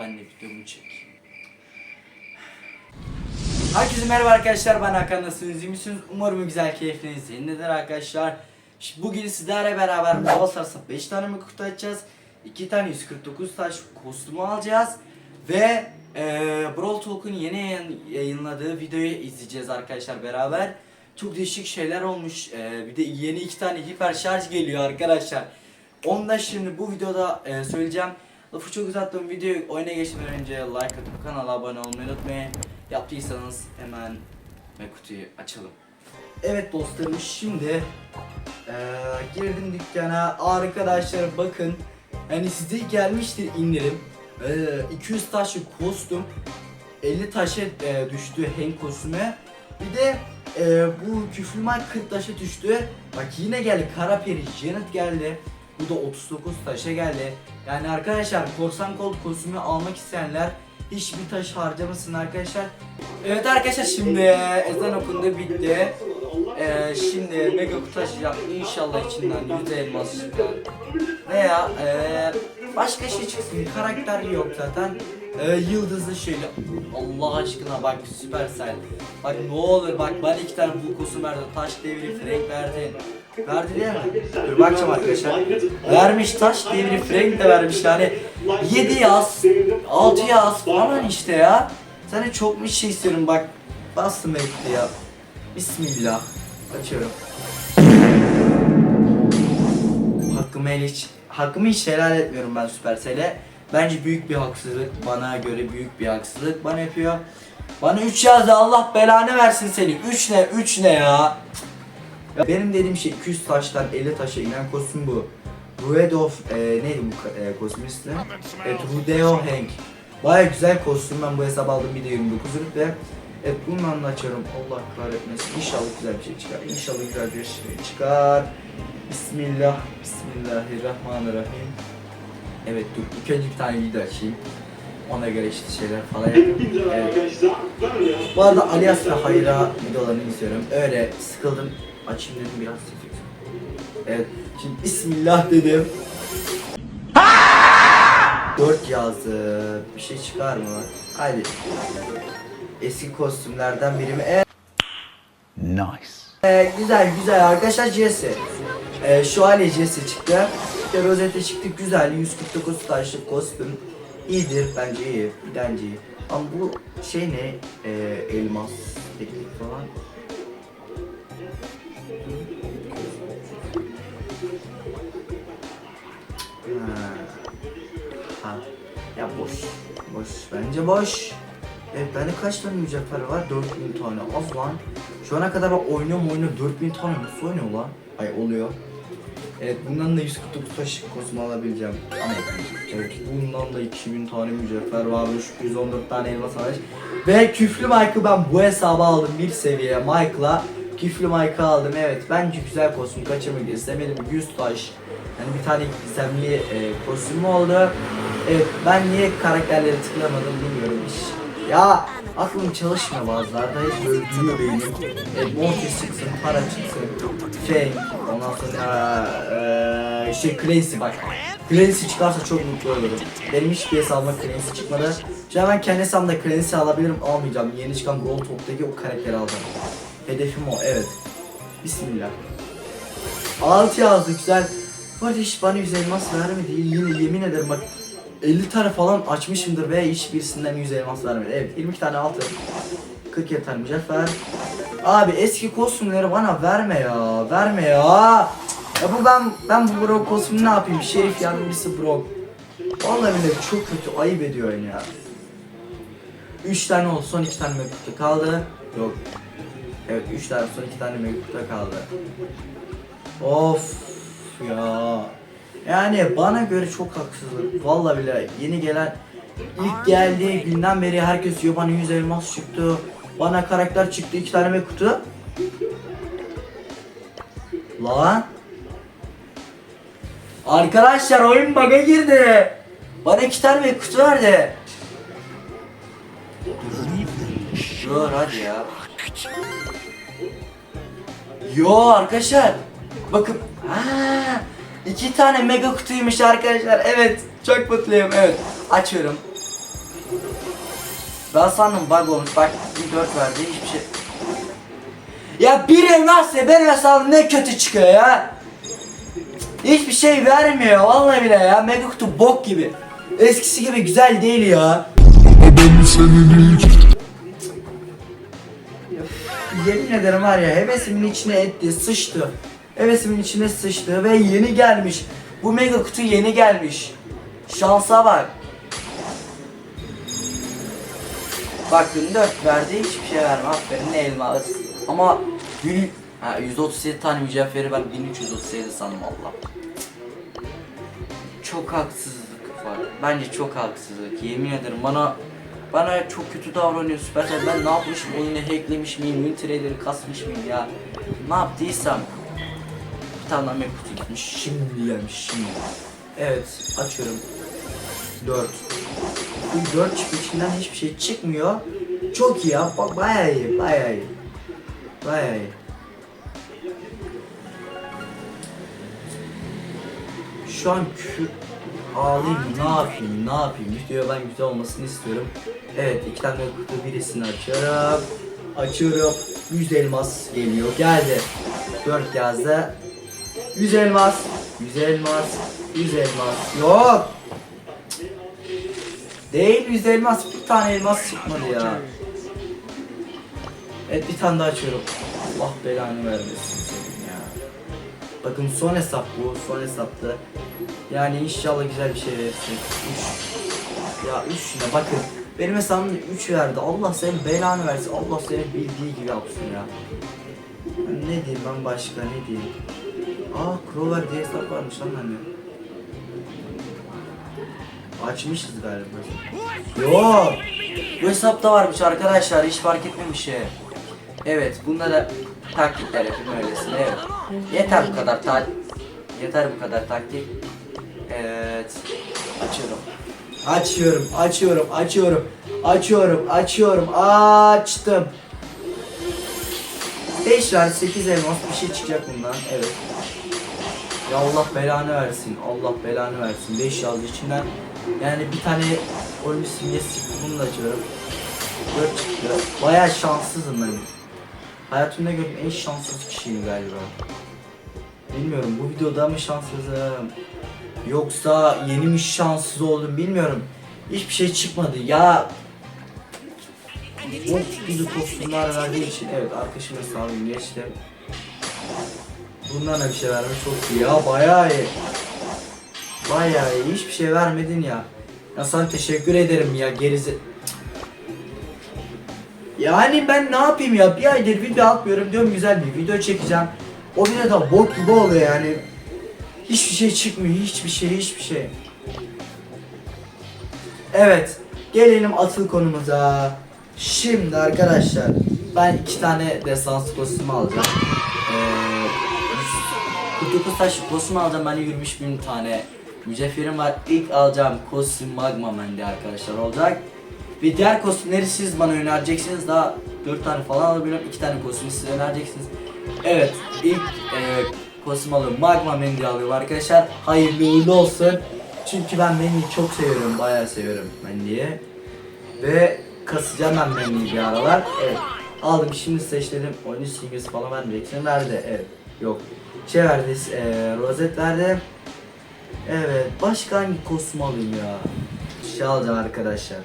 ben de videomu çekeyim. Herkese merhaba arkadaşlar ben Hakan nasılsınız iyi misiniz? Umarım güzel keyifleriniz yerindedir arkadaşlar. Şimdi bugün sizlerle beraber Brawl Stars'a 5 tane mi kutu açacağız? 2 tane 149 taş kostümü alacağız. Ve eee Brawl Talk'un yeni yayın- yayınladığı videoyu izleyeceğiz arkadaşlar beraber. Çok değişik şeyler olmuş. Eee, bir de yeni iki tane hiper şarj geliyor arkadaşlar. Onu da şimdi bu videoda eee, söyleyeceğim. Lafı çok uzattım. Videoyu oyuna geçmeden önce like atıp kanala abone olmayı unutmayın. Yaptıysanız hemen ve kutuyu açalım. Evet dostlarım şimdi eee, girdim dükkana. Arkadaşlar bakın. Hani size gelmiştir indirim. Eee, 200 taşlık kostüm 50 taşa eee, düştü Hank kostümü. Bir de eee, bu küflüman 40 taşa düştü. Bak yine geldi Karaperi Janet geldi. Bu da 39 taşa geldi. Yani arkadaşlar korsan kol kostümü almak isteyenler hiçbir taş harcamasın arkadaşlar. Evet arkadaşlar şimdi ezan okundu bitti. Ee, şimdi mega kutu açacağım. İnşallah içinden yüzde elmas çıkar. Veya ee, başka şey çıksın. Karakter yok zaten. Ee, yıldızlı şöyle. Allah aşkına bak Supercell. Bak ne olur bak bana iki tane bu kostüm verdi. Taş devri Frank verdi. Verdi mi? Dur bakacağım arkadaşlar. Vermiş taş devri Frank de vermiş yani 7 yaz 6 yaz falan işte ya. Sana çok bir şey istiyorum bak. Bastım bekle ya. Bismillah. Açıyorum. Hakkımı hiç hakkımı hiç helal etmiyorum ben Supercell'e. Bence büyük bir haksızlık. Bana göre büyük bir haksızlık. Bana yapıyor. Bana 3 yazdı Allah belanı versin seni. 3 ne? 3 ne ya? Benim dediğim şey 200 taştan 50 taşa inen kostüm bu. Ruedof e, neydi bu e, kostüm ismi? Evet Rudeo Hank. Baya güzel kostüm ben bu hesabı aldım bir de 29 ve Evet bununla da açıyorum Allah kahretmesin İnşallah güzel bir şey çıkar İnşallah güzel bir şey çıkar Bismillah Bismillahirrahmanirrahim Evet dur ilk önce bir tane video açayım Ona göre işte şeyler falan yapayım evet. Bu arada Alias ve Hayra videolarını izliyorum. Öyle sıkıldım. Açayım dedim biraz ses Evet. Şimdi Bismillah dedim. 4 yazdı. Bir şey çıkar mı? Haydi. Eski kostümlerden biri mi? Evet. Nice. Ee, güzel güzel arkadaşlar Jesse. Ee, şu hali Jesse çıktı. İşte rozete çıktı güzel 149 taşlık kostüm. İyidir bence iyi. Bence iyi. Ama bu şey ne? Ee, elmas teknik falan. Bence boş. Evet bende kaç tane mücevher var? 4000 tane. Az lan. Şu ana kadar bak oynuyorum oynuyorum 4000 tane nasıl oynuyor lan? Ay oluyor. Evet bundan da 149 taş kosmo alabileceğim. Ama evet bundan da 2000 tane mücevher varmış. 114 tane elmas var. Ve küflü Mike'ı ben bu hesaba aldım bir seviye Mike'la. Küflü Mike'ı aldım evet. Bence güzel kostüm kaçırmak istemedim. 100 taş. Yani bir tane gizemli e, kostüm oldu. Evet ben niye karakterleri tıklamadım bilmiyorum hiç. Ya aklım çalışmıyor bazılarda hep böyle duruyor beynim. Evet Mortis çıksın, para çıksın, Fang, ondan sonra eee şey Clancy bak. Clancy çıkarsa çok mutlu olurum. Benim hiçbir hesabıma Clancy çıkmadı. An ben kendi hesabımda Clancy alabilirim almayacağım. Yeni çıkan Brawl Talk'taki o karakteri alacağım. Hedefim o evet. Bismillah. 6 yazdı güzel. Hiç bana 100 elmas vermedi. Yine yemin ederim bak 50 tane falan açmışımdır ve hiçbirisinden 100 elmas vermedi. Evet 22 tane altın. 47 tane mücevher. Abi eski kostümleri bana verme ya. Verme ya. Ya bu ben ben bu Brock kostümünü ne yapayım? Şerif yardımcısı Brock. Vallahi bile çok kötü ayıp ediyor ya. 3 tane oldu son 2 tane mektup kaldı. Yok. Evet 3 tane son 2 tane mektup kaldı. Of ya. Yani bana göre çok haksızlık. Vallahi bile yeni gelen ilk geldiği günden beri herkes diyor bana 100 elmas çıktı. Bana karakter çıktı iki tane ve kutu. Lan. Arkadaşlar oyun bug'a girdi. Bana iki tane ve kutu verdi. Dur hadi ya. Yo arkadaşlar. Bakın. Ha, iki tane mega kutuymuş arkadaşlar. Evet. Çok mutluyum. Evet. Açıyorum. Ben sandım bug olmuş. Bak bir 4 verdi hiçbir şey. Ya bir elmasla benim hesabım ne kötü çıkıyor ya. Hiçbir şey vermiyor vallahi bile ya. Mega kutu bok gibi. Eskisi gibi güzel değil ya. Yemin ederim var ya hevesimin içine etti, sıçtı. Hevesimin içine sıçtı ve yeni gelmiş. Bu mega kutu yeni gelmiş. Şansa bak. Bakın 4 verdi hiçbir şey verme aferin elmas. Ama bir, ha, 137 tane mücevheri ben 1337 sandım Allah. Çok haksızlık var. Bence çok haksızlık. Yemin ederim bana bana çok kötü davranıyor Supercell. Ben ne yapmışım? Oyunu hacklemiş miyim? Win trader'ı kasmış mıyım ya? Ne yaptıysam. Tane daha kutu gitmiş. Şimdi gelmiş şimdi. Evet açıyorum. 4. Bu 4 çıkıyor içinden hiçbir şey çıkmıyor. Çok iyi ya. Bak bayağı iyi. Bayağı iyi. Bayağı iyi. Şu an kü ağlayayım ne yapayım ne yapayım videoya ben güzel olmasını istiyorum. Evet iki tane kutu birisini açıyorum. Açıyorum. 100 elmas geliyor. Geldi. 4 yazdı. 100 elmas. 100 elmas. 100 elmas. Yok. Değil 100 elmas. Bir tane elmas çıkmadı ya. Evet bir tane daha açıyorum. Allah belanı vermesin senin ya. Bakın son hesap bu. Son hesaptı. Yani inşallah güzel bir şey verirsin. 3. Ya 3 ne bakın. Benim hesabımda 3 verdi. Allah senin belanı versin. Allah senin bildiği gibi yapsın ya. Ne diyeyim ben başka ne diyeyim. Aa Crower diye hesap varmış lan bende. Açmışız galiba. Yok. Bu hesapta varmış arkadaşlar hiç fark etmemiş ya. Evet bunda da taktikler yapayım öylesine evet. Yeter bu kadar ta Yeter bu kadar taktik. Evet. Açıyorum. Açıyorum, açıyorum, açıyorum. Açıyorum, açıyorum. Açtım. 5 ver 8 elmas bir şey çıkacak bundan. Evet. Ya Allah belanı versin. Allah belanı versin. 5 yazdı içinden. Yani bir tane oyuncu simgesi çıktı. Bunu da açıyorum. 4 çıktı. Bayağı şanssızım ben. Hayatımda gördüğüm en şanssız kişiyim galiba. Bilmiyorum bu videoda mı şanssızım yoksa yeni mi şanssız oldum bilmiyorum. Hiçbir şey çıkmadı ya. Çok güzel kostümler verdiği için evet arkadaşımın sağlığını geçtim. Bundan da bir şey vermiş çok iyi ya bayağı iyi. Bayağı iyi hiçbir şey vermedin ya. Ya sana teşekkür ederim ya gerize... Yani ben ne yapayım ya bir aydır video atmıyorum diyorum güzel bir video çekeceğim. O video da bok gibi oluyor yani. Hiçbir şey çıkmıyor hiçbir şey hiçbir şey. Evet gelelim asıl konumuza. Şimdi arkadaşlar ben iki tane desanslı kostümü alacağım. Ee, 49 taşlı kostüm alacağım ben 23 bin tane mücevherim var. İlk alacağım kostüm Magma Man'de arkadaşlar olacak. Ve diğer kostümleri siz bana önereceksiniz. Daha 4 tane falan alabiliyorum. 2 tane kostümü siz önereceksiniz. Evet ilk e, kostüm alıyorum. Magma Mendil alıyorum arkadaşlar. Hayırlı uğurlu olsun. Çünkü ben Mendi'yi çok seviyorum. Bayağı seviyorum Mendi'yi. Ve kasacağım ben Mendi'yi bir aralar. Evet. Aldım şimdi seçtim. Oyuncu simgesi falan vermeyeceksin. Verdi. Evet. Yok. Şey verdi. E, rozet verdi. Evet. Başka hangi kostüm ya? Şey alacağım arkadaşlar.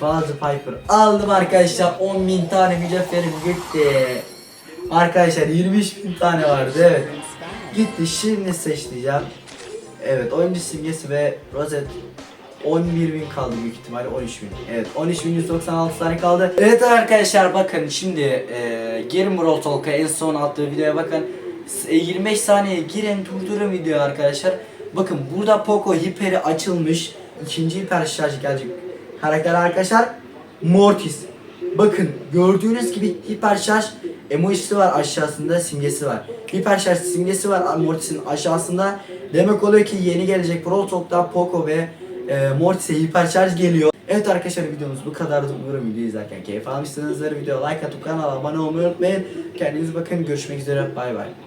Fazla Piper aldım arkadaşlar 10.000 tane mücevherim gitti. Arkadaşlar 23 bin tane vardı evet. Gitti şimdi seçeceğim. Evet oyuncu simgesi ve rozet 11 bin kaldı büyük ihtimalle 13 bin. Evet 13 bin 196 tane kaldı. Evet arkadaşlar bakın şimdi e, girin Brawl Talk'a en son attığı videoya bakın. S- e, 25 saniye girin durdurun videoyu arkadaşlar. Bakın burada Poco hiperi açılmış. İkinci hiper şarj gelecek. Karakter arkadaşlar Mortis. Bakın gördüğünüz gibi hiper şarj emojisi var aşağısında simgesi var. Hiper şarj simgesi var Mortis'in aşağısında. Demek oluyor ki yeni gelecek Brawl Poco ve e, Mortis'e hiper şarj geliyor. Evet arkadaşlar videomuz bu kadardı. Umarım videoyu izlerken keyif almışsınızdır. Videoya like atıp kanala abone olmayı unutmayın. Kendinize bakın. Görüşmek üzere. Bay bay.